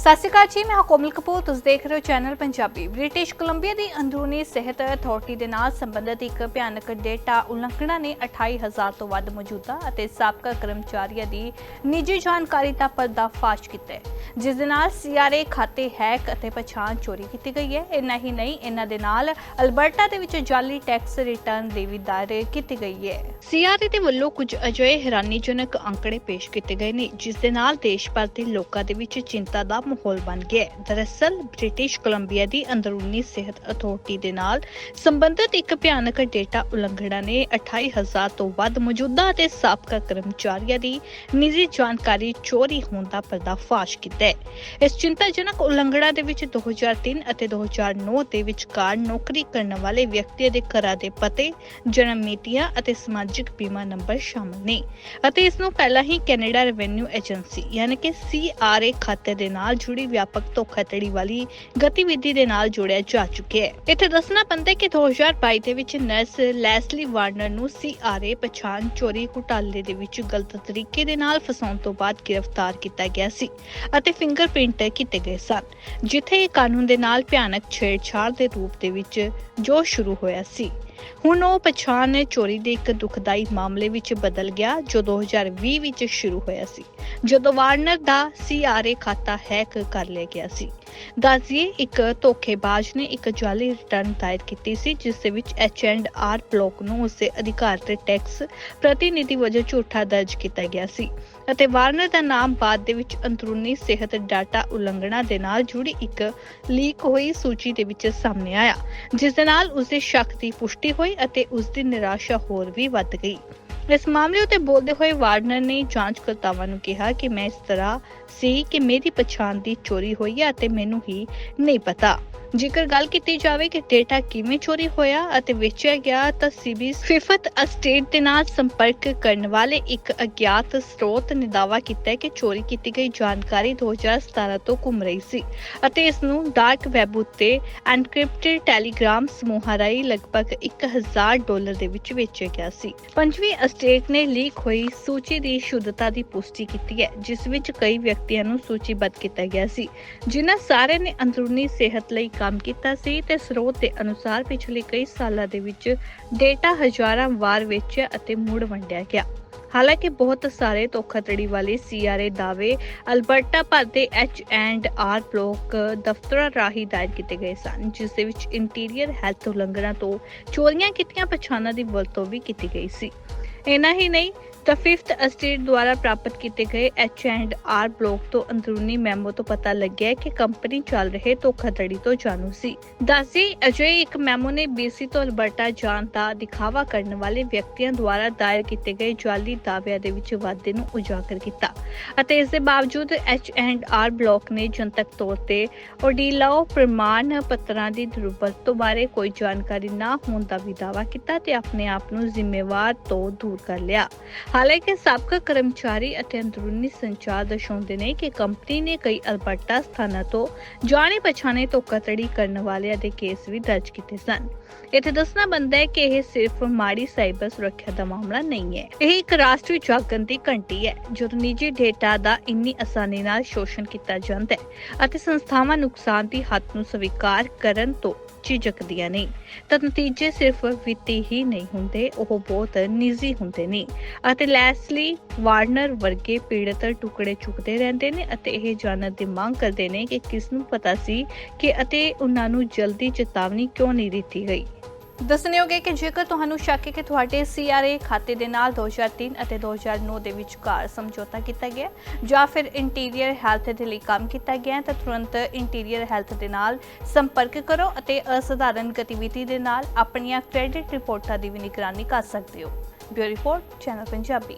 ਸਤਿ ਸ਼੍ਰੀ ਅਕਾਲ ਜੀ, ਮੈਂ ਕੋਮਲ ਕਪੂਰ। ਤੁਸੀਂ ਦੇਖ ਰਹੇ ਹੋ ਚੈਨਲ ਪੰਜਾਬੀ। ਬ੍ਰਿਟਿਸ਼ ਕੋਲੰਬੀਆ ਦੀ ਅੰਦਰੂਨੀ ਸਿਹਤ ਅਥਾਰਟੀ ਦੇ ਨਾਲ ਸੰਬੰਧਿਤ ਇੱਕ ਭਿਆਨਕ ਡੇਟਾ ਉਲੰਘਣਾ ਨੇ 28000 ਤੋਂ ਵੱਧ ਮੌਜੂਦਾ ਅਤੇ ਸਾਬਕਾ ਕਰਮਚਾਰੀਆਂ ਦੀ ਨਿੱਜੀ ਜਾਣਕਾਰੀ ਦਾ ਪਰਦਾਫਾਸ਼ ਕੀਤਾ ਹੈ, ਜਿਸ ਦੇ ਨਾਲ ਸੀਆਰਏ ਖਾਤੇ ਹੈਕ ਅਤੇ ਪਛਾਣ ਚੋਰੀ ਕੀਤੀ ਗਈ ਹੈ। ਇੰਨਾ ਹੀ ਨਹੀਂ, ਇਹਨਾਂ ਦੇ ਨਾਲ ਅਲਬਰਟਾ ਦੇ ਵਿੱਚ ਜਾਲੀ ਟੈਕਸ ਰਿਟਰਨ ਦੀ ਵੀ ਦਾਇਰ ਕੀਤੀ ਗਈ ਹੈ। ਸੀਆਰਏ ਦੇ ਵੱਲੋਂ ਕੁਝ ਅਜਿਹੇ ਹੈਰਾਨੀਜਨਕ ਅੰਕੜੇ ਪੇਸ਼ ਕੀਤੇ ਗਏ ਨੇ, ਜਿਸ ਦੇ ਨਾਲ ਦੇਸ਼ ਭਰ ਦੇ ਲੋਕਾਂ ਦੇ ਵਿੱਚ ਚਿੰਤਾ ਦਾ ਮਾਹੌਲ ਬਣ ਗਿਆ ਦਰਅਸਲ, ਬ੍ਰਿਟਿਸ਼ ਕੋਲੰਬੀਆ ਦੀ ਅੰਦਰੂਨੀ ਸਿਹਤ ਅਥਾਰਟੀ ਦੇ ਨਾਲ ਸੰਬੰਧਿਤ ਇੱਕ ਭਿਆਨਕ ਡੇਟਾ ਉਲੰਘਣਾ ਨੇ 28000 ਤੋਂ ਵੱਧ ਮੌਜੂਦਾ ਅਤੇ ਸਾਬਕਾ ਕਰਮਚਾਰੀਆਂ ਦੀ ਨਿੱਜੀ ਜਾਣਕਾਰੀ ਚੋਰੀ ਹੋਣ ਦਾ ਪਰਦਾਫਾਸ਼ ਕੀਤਾ ਹੈ। ਇਸ ਚਿੰਤਾਜਨਕ ਉਲੰਘਣਾ ਦੇ ਵਿੱਚ 2003 ਅਤੇ 2009 ਦੇ ਵਿਚਕਾਰ ਨੌਕਰੀ ਕਰਨ ਵਾਲੇ ਵਿਅਕਤੀਆਂ ਦੇ ਘਰਾਂ ਦੇ ਪਤੇ, ਜਨਮ ਮਿਤੀਆਂ ਅਤੇ ਸਮਾਜਿਕ ਬੀਮਾ ਨੰਬਰ ਸ਼ਾਮਲ ਨੇ। ਅਤੇ ਇਸ ਨੂੰ ਪਹਿਲਾਂ ਹੀ ਕੈਨੇਡਾ ਰੈਵਨਿਊ ਏਜੰਸੀ, ਯਾਨੀ ਕਿ ਸੀਆਰਏ ਖਾਤੇ ਦੇ ਨਾਲ ਜੁੜੀ ਵਿਆਪਕ ਧੋਖਾਧੜੀ ਵਾਲੀ ਗਤੀਵਿਧੀ ਦੇ ਨਾਲ ਜੋੜਿਆ ਜਾ ਚੁੱਕਿਆ ਹੈ। ਇੱਥੇ ਦੱਸਣਾ ਪੈਂਦਾ ਕਿ 2022 ਦੇ ਵਿੱਚ ਨਰਸ ਲੈਸਲੀ ਵਾਰਨਰ ਨੂੰ ਸੀਆਰਏ ਪਛਾਣ ਚੋਰੀ ਘੁਟਾਲੇ ਦੇ ਵਿੱਚ ਗਲਤ ਤਰੀਕੇ ਦੇ ਨਾਲ ਫਸਾਉਣ ਤੋਂ ਬਾਅਦ ਗ੍ਰਿਫਤਾਰ ਕੀਤਾ ਗਿਆ ਸੀ ਅਤੇ ਫਿੰਗਰਪ੍ਰਿੰਟ ਕੀਤੇ ਗਏ ਸਨ, ਜਿੱਥੇ ਇਹ ਕਾਨੂੰਨ ਦੇ ਨਾਲ ਭਿਆਨਕ ਛੇੜਛਾੜ ਦੇ ਰੂਪ ਦੇ ਵਿੱਚ ਜੋ ਸ਼ੁਰੂ ਹੋਇਆ ਸੀ। ਹੁਣ ਉਹ ਪਛਾਣ ਚੋਰੀ ਦੇ ਇੱਕ ਦੁਖਦਾਈ ਮਾਮਲੇ ਵਿੱਚ ਬਦਲ ਗਿਆ, ਜੋ 2020 ਵਿੱਚ ਸ਼ੁਰੂ ਹੋਇਆ ਸੀ। ਜਦੋਂ ਵਾਰਨਰ ਦਾ ਸੀਆਰਏ ਖਾਤਾ ਹੈਕ ਕਰ ਲਿਆ ਗਿਆ ਸੀ। ਦੱਸਿਏ ਇੱਕ ਧੋਖੇਬਾਜ਼ ਨੇ ਇੱਕ ਜਾਲੀ ਰਿਟਰਨ ਦਾਇਰ ਕੀਤੀ ਸੀ, ਜਿਸ ਦੇ ਵਿੱਚ ਐਚ ਐਂਡ ਆਰ ਬਲੌਕ ਨੂੰ ਉਸਦੇ ਅਧਿਕਾਰ ਤੇ ਟੈਕਸ ਪ੍ਰਤੀਨਿਧੀ ਵਜੋਂ ਝੂਠਾ ਦਰਜ ਕੀਤਾ ਗਿਆ ਸੀ। ਅਤੇ ਵਾਰਨਰ ਦਾ ਨਾਮ ਬਾਅਦ ਦੇ ਵਿੱਚ ਅੰਦਰੂਨੀ ਸਿਹਤ ਡਾਟਾ ਉਲੰਘਣਾ ਦੇ ਨਾਲ ਜੁੜੀ ਇੱਕ ਲੀਕ ਹੋਈ ਸੂਚੀ ਦੇ ਵਿੱਚ ਸਾਹਮਣੇ ਆਇਆ, ਜਿਸ ਦੇ ਨਾਲ ਉਸਦੇ ਸ਼ੱਕ ਦੀ ਪੁਸ਼ਟੀ ਹੋਈ ਅਤੇ ਉਸ ਦੀ ਨਿਰਾਸ਼ਾ ਹੋਰ ਵੀ ਵੱਧ ਗਈ। ਇਸ ਮਾਮਲੇ ਉਤੇ ਬੋਲਦੇ ਹੋਏ ਵਾਰਨਰ ਨੇ ਜਾਂਚਕਰਤਾਵਾਂ ਨੂੰ ਕਿਹਾ ਕਿ ਮੈਂ ਇਸ ਤਰ੍ਹਾਂ ਸੀ ਕਿ ਮੇਰੀ ਪਛਾਣ ਦੀ ਚੋਰੀ ਹੋਈ ਹੈ ਅਤੇ ਮੈਨੂੰ ਹੀ ਨਹੀਂ ਪਤਾ। ਜੇਕਰ ਗੱਲ ਕੀਤੀ ਜਾਵੇ ਕਿ ਡੇਟਾ ਕਿਵੇਂ ਚੋਰੀ ਹੋਇਆ ਅਤੇ ਵੇਚਿਆ ਗਿਆ, ਤਾਂ ਸੀਬੀ ਫਿਫਤ ਅਸਟੇਟ ਦੇ ਨਾਲ ਸੰਪਰਕ ਕਰਨ ਵਾਲੇ ਇੱਕ ਅਗਿਆਤ ਸਰੋਤ ਨੇ ਦਾਅਵਾ ਕੀਤਾ ਕਿ ਚੋਰੀ ਕੀਤੀ ਗਈ ਜਾਣਕਾਰੀ 2017 ਤੋਂ ਘੁੰਮ ਰਹੀ ਸੀ ਅਤੇ ਇਸ ਨੂੰ ਡਾਰਕ ਵੈਬ ਉੱਤੇ ਐਨਕ੍ਰਿਪਟਡ ਟੈਲੀਗ੍ਰਾਮ ਸਮੂਹਾਂ ਰਾਹੀਂ ਲਗਭਗ 1000 ਡਾਲਰ ਦੇ ਵਿੱਚ ਵੇਚਿਆ ਗਿਆ ਸੀ। ਪੰਜਵੀਂ ਅਸਟੇਟ ਨੇ ਲੀਕ ਹੋਈ ਸੂਚੀ ਦੀ ਸ਼ੁੱਧਤਾ ਦੀ ਪੁਸ਼ਟੀ ਕੀਤੀ ਹੈ, ਜਿਸ ਵਿੱਚ ਕਈ ਵਿਅਕਤੀਆਂ ਨੂੰ ਸੂਚੀਬੱਧ ਕੀਤਾ ਗਿਆ ਸੀ, ਜਿਨ੍ਹਾਂ ਸਾਰਿਆਂ ਨੇ ਅੰਦਰੂਨੀ ਸਿਹਤ ਲਈ ਕੰਮ ਕੀਤਾ ਸੀ ਤੇ ਸਰੋਤ ਦੇ ਅਨੁਸਾਰ ਪਿਛਲੇ ਕਈ ਸਾਲਾਂ ਦੇ ਵਿੱਚ ਡੇਟਾ ਹਜ਼ਾਰਾਂ ਵਾਰ ਵੇਚਿਆ ਅਤੇ ਮੁੜ ਵੰਡਿਆ ਗਿਆ। ਹਾਲਾਂਕਿ ਬਹੁਤ ਸਾਰੇ ਧੋਖਾਧੜੀ ਵਾਲੇ ਸੀਆਰਏ ਦਾਅਵੇ ਅਲਬਰਟਾ ਭਰ ਦੇ ਐਚ ਐਂਡ ਆਰ ਬਲੋਕ ਦਫ਼ਤਰਾਂ ਰਾਹੀਂ ਦਾਇਰ ਕੀਤੇ ਗਏ ਸਨ, ਜਿਸ ਦੇ ਵਿੱਚ ਇੰਟੀਰੀਅਰ ਹੈਲਥ ਉਲੰਘਣਾ ਤੋਂ ਚੋਰੀਆਂ ਕੀਤੀਆਂ ਪਛਾਣਾਂ ਦੀ ਵਰਤੋਂ ਵੀ ਕੀਤੀ ਗਈ ਸੀ। ਇਨਾ ਹੀ ਨਹੀਂ ਤਾਂ ਫਿਫਥ ਅਸਟੇਟ ਦੁਆਰਾ ਪ੍ਰਾਪਤ ਕੀਤੇ ਗਏ ਐਚ ਐਂਡ ਆਰ ਬਲੌਕ ਤੋਂ ਅੰਦਰੂਨੀ ਮੈਮੋ ਤੋਂ ਪਤਾ ਲੱਗਿਆ ਕਿ ਕੰਪਨੀ ਚੱਲ ਰਹੇ ਧੋਖਾਧੜੀ ਤੋਂ ਜਾਣੂ ਸੀ। ਦੱਸੀ ਅਜਿਹੇ ਇੱਕ ਮੈਮੋ ਨੇ ਬੀਸੀ ਤੋਂ ਅਲਬਰਟਾ ਜਾਣ ਦਾ ਦਿਖਾਵਾ ਕਰਨ ਵਾਲੇ ਵਿਅਕਤੀਆਂ ਦੁਆਰਾ ਦਾਇਰ ਕੀਤੇ ਗਏ ਜਾਲੀ ਦਾਅਵਿਆਂ ਦੇ ਵਿੱਚ ਵਾਧੇ ਨੂੰ ਉਜਾਗਰ ਕੀਤਾ ਅਤੇ ਇਸ ਦੇ ਬਾਵਜੂਦ ਐਚ ਐਂਡ ਆਰ ਬਲੌਕ ਨੇ ਜਨਤਕ ਤੌਰ ਤੇ ਓਡੀਲਾਓ ਪ੍ਰਮਾਣ ਪੱਤਰਾਂ ਦੀ ਦੁਰਵਰਤੋਂ ਬਾਰੇ ਕੋਈ ਜਾਣਕਾਰੀ ਨਾ ਹੋਣ ਦਾ ਵੀ ਦਾਅਵਾ ਕੀਤਾ ਤੇ ਆਪਣੇ ਆਪ ਨੂੰ ਜ਼ਿੰਮੇਵਾਰ ਤੋਂ ਦੂਰ ਕਰ ਲਿਆ। ਹਾਲਾਂਕਿ ਸਾਬਕਾ ਕਰਮਚਾਰੀ ਅਤੇ ਅੰਦਰੂਨੀ ਸੰਚਾਰ ਦਰਸਾਉਂਦੇ ਨੇ ਕਿ ਕੰਪਨੀ ਨੇ ਕਈ ਅਲਬਰਟਾ ਸਥਾਨਾਂ ਤੋਂ ਜਾਣੇ ਪਛਾਣੇ ਧੋਖਾਧੜੀ ਕਰਨ ਵਾਲਿਆਂ ਦੇ ਕੇਸ ਵੀ ਦਰਜ ਕੀਤੇ ਸਨ। ਇੱਥੇ ਦੱਸਣਾ ਬੰਦਾ ਹੈ ਕਿ ਇਹ ਸਿਰਫ ਮਾੜੀ ਸਾਈਬਰ ਸੁਰੱਖਿਆ ਦਾ ਮਾਮਲਾ ਨਹੀਂ ਹੈ। ਇਹ ਇੱਕ ਰਾਸ਼ਟਰੀ ਜਾਗਣ ਦੀ ਘੰਟੀ ਹੈ, ਜਦੋਂ ਨਿੱਜੀ ਡੇਟਾ ਦਾ ਇੰਨੀ ਆਸਾਨੀ ਨਾਲ ਸ਼ੋਸ਼ਣ ਕੀਤਾ ਜਾਂਦਾ ਹੈ ਅਤੇ ਸੰਸਥਾਵਾਂ ਨੁਕਸਾਨ ਦੀ ਹੱਦ ਨੂੰ ਸਵੀਕਾਰ ਕਰਨ ਤੋਂ ਝਿਜਕਦੀਆਂ ਨਹੀਂ ਤਾਂ ਨਤੀਜੇ ਸਿਰਫ ਵਿੱਤੀ ਹੀ ਨਹੀਂ ਹੁੰਦੇ, ਉਹ ਬਹੁਤ ਨਿੱਜੀ ਹੁੰਦੇ ਨੇ। ਅਤੇ ਲੈਸਲੀ ਵਾਰਨਰ ਵਰਗੇ ਪੀੜਤ ਟੁਕੜੇ ਚੁੱਕਦੇ ਰਹਿੰਦੇ ਨੇ ਅਤੇ ਇਹ ਜਾਣਨ ਦੀ ਮੰਗ ਕਰਦੇ ਨੇ ਕਿ ਕਿਸ ਨੂੰ ਪਤਾ ਸੀ ਕਿ ਅਤੇ ਉਹਨਾਂ ਨੂੰ ਜਲਦੀ ਚੇਤਾਵਨੀ ਕਿਉਂ ਨਹੀਂ ਦਿੱਤੀ ਗਈ। ਦੱਸਣਯੋਗ ਹੈ ਕਿ ਜੇਕਰ ਤੁਹਾਨੂੰ ਸ਼ੱਕ ਹੈ ਕਿ ਤੁਹਾਡੇ ਸੀਆਰਏ ਖਾਤੇ ਦੇ ਨਾਲ 2003 ਅਤੇ 2009 ਦੇ ਵਿਚਕਾਰ ਸਮਝੌਤਾ ਕੀਤਾ ਗਿਆ ਜਾਂ ਫਿਰ ਇੰਟੀਰੀਅਰ ਹੈਲਥ ਦੇ ਲਈ ਕੰਮ ਕੀਤਾ ਗਿਆ ਤਾਂ ਤੁਰੰਤ ਇੰਟੀਰੀਅਰ ਹੈਲਥ ਦੇ ਨਾਲ ਸੰਪਰਕ ਕਰੋ ਅਤੇ ਅਸਧਾਰਨ ਗਤੀਵਿਧੀ ਦੇ ਨਾਲ ਆਪਣੀਆਂ ਕ੍ਰੈਡਿਟ ਰਿਪੋਰਟਾਂ ਦੀ ਵੀ ਨਿਗਰਾਨੀ ਕਰ ਸਕਦੇ ਹੋ। Bureau report, channel Punjabi.